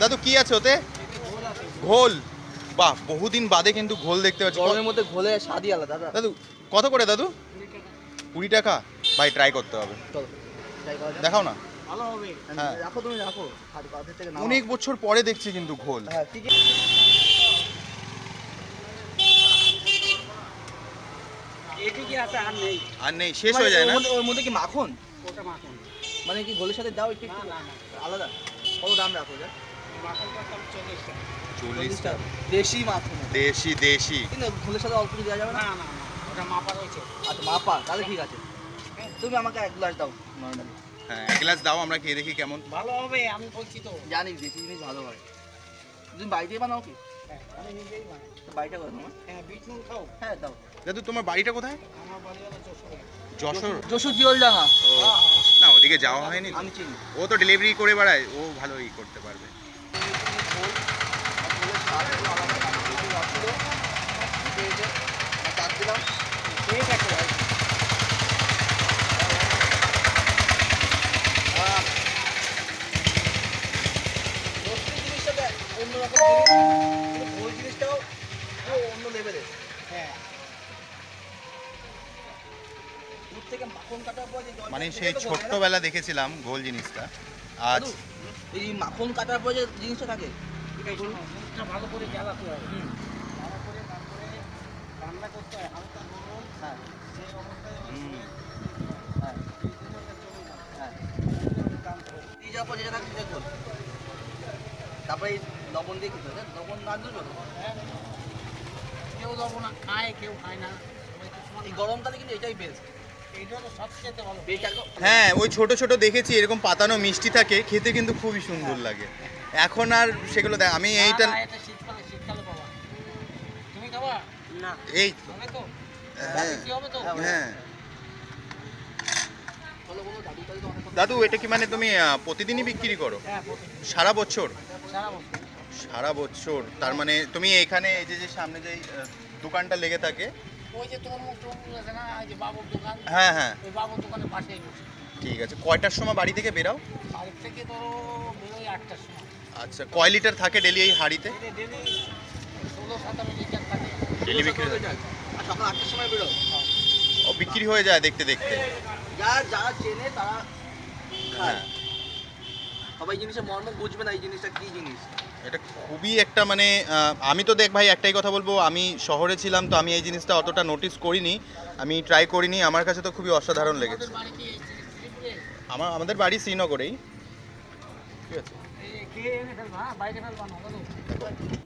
দাদু কি আছে ওতে? ঘোল। বাহ বহুদিন বাদে কিন্তু ঘোল দেখতে পাচ্ছি। গরমের মধ্যে ঘোলে স্বাদই আলাদা দাদা। দাদু কত করে দাদু? কুড়ি টাকা? ভাই ট্রাই করতে হবে। দেখাও না। ভালো হবে। হ্যাঁ। রাখো তুমি রাখো। হাত হাতের থেকে নাও। অনেক বছর পরে দেখছি কিন্তু ঘোল। হ্যাঁ ঠিক আছে এটুকুই আছে আর নেই। আর নেই শেষ হয়ে যায় না? ওর মধ্যে- ওর মধ্যে কি মাখন? ওটা মাখন। মানে কি ঘোলের সাথে দাও একটু একটু? না না আলাদা। কত দাম রাখো যা মাখনটা দাম চল্লিশ টাকা চল্লিশ টাকা দেশি দেশি। দেশি কিন্তু সাথে অল্প কিছু দেওয়া যাবে না? না ওটা মাপা রয়েছে আচ্ছা মাপা তাহলে ঠিক আছে। তুমি আমাকে এক গ্লাস দাও নর্মালি হ্যাঁ এক গ্লাস দাও আমরা খেয়ে দেখি কেমন। ভালো হবে আমি বলছি তো। জানি দেশি জিনিস ভালো হয়। তুমি বাড়িতে বানাও কি? হ্যাঁ, আমি নিজেই বানাই। বাড়িটা হ্যাঁ বিট নুন খাও। হ্যাঁ দাও। দাদু তোমার বাড়িটা কোথায়? আমার বাড়ি হলো যশোর। যশোর? জিওলডাঙ্গা। ও না ওদিকে যাওয়া হয়নি আমি চিনি। ও তো ডেলিভারি করে বেড়ায় ও ভালো ই করতে পারবে ঘোল আর ঘোলের স্বাদ একটু আলাদা একটু রস ছিল, নিচে এসে আর চাপ দিলাম ঠিক আছে ভাই আহ, রসটি জিনিসটা দেখ, অন্যরকম জিনিস, কিন্তু ঘোল জিনিসটাও পুরো অন্য লেভেলের হ্যাঁ দুধ থেকে মাখন কাটার পর যে জলটা মানে সেই হয়? ছোট্টবেলা দেখেছিলাম গোল জিনিসটা। আজ এই মাখন কাটার পর যে জিনিসটা থাকে ভালো করে জ্বালাতে হুম, ভালো করে তারপরে রান্না করতে হয় হালকা গরম হ্যাঁ সেই অবস্থায় হ্যাঁ এই হ্যাঁ যাওয়ার পর যেটা তারপরে লবণ দিয়ে খেতে হবে লবণ না দিলে হ্যাঁ। কেউ না খায় কেউ খায় না। এই গরমকালে কিন্তু এটাই বেস্ট হ্যাঁ ওই ছোট ছোট দেখেছি এরকম পাতানো মিষ্টি থাকে খেতে কিন্তু খুবই সুন্দর লাগে। এখন আর সেগুলো দেখ আমি এইটা এই হ্যাঁ। কি হবে তো? হ্যাঁ দাদু এটা কি মানে তুমি প্রতিদিনই বিক্রি করো? হ্যাঁ সারা বছর? সারা বছর। তার মানে তুমি এখানে এই যে যে সামনে যে দোকানটা লেগে থাকে ওই যে তরমুজ টরমুজ আছে না ওই যে বাবুর দোকান হ্যাঁ হ্যাঁ। ওই বাবুর দোকানের পাশেই বসে। ঠিক আছে। কয়টার সময় বাড়ি থেকে বেরাও থেকে ধরো বেরোই আটটার সময়। আচ্ছা কয় লিটার থাকে ডেলি এই হাঁড়িতে? ডেলি ষোলো সতেরো লিটার থাকে। ডেলি বিক্রি হয়? আর সকাল আটটার সময় বেরো। ও বিক্রি হয়ে যায় দেখতে দেখতে। যারা যারা চেনে তারা হ্যাঁ। সবাই জিনিসের মর্ম বুঝবে না এই জিনিসটা কি জিনিস? এটা খুবই একটা মানে আমি তো দেখ ভাই একটাই কথা বলব আমি শহরে ছিলাম তো আমি এই জিনিসটা অতটা নোটিস করিনি আমি ট্রাই করিনি আমার কাছে তো খুবই অসাধারণ লেগেছে। আমার আমাদের বাড়ি শ্রীনগরেই। ঠিক আছে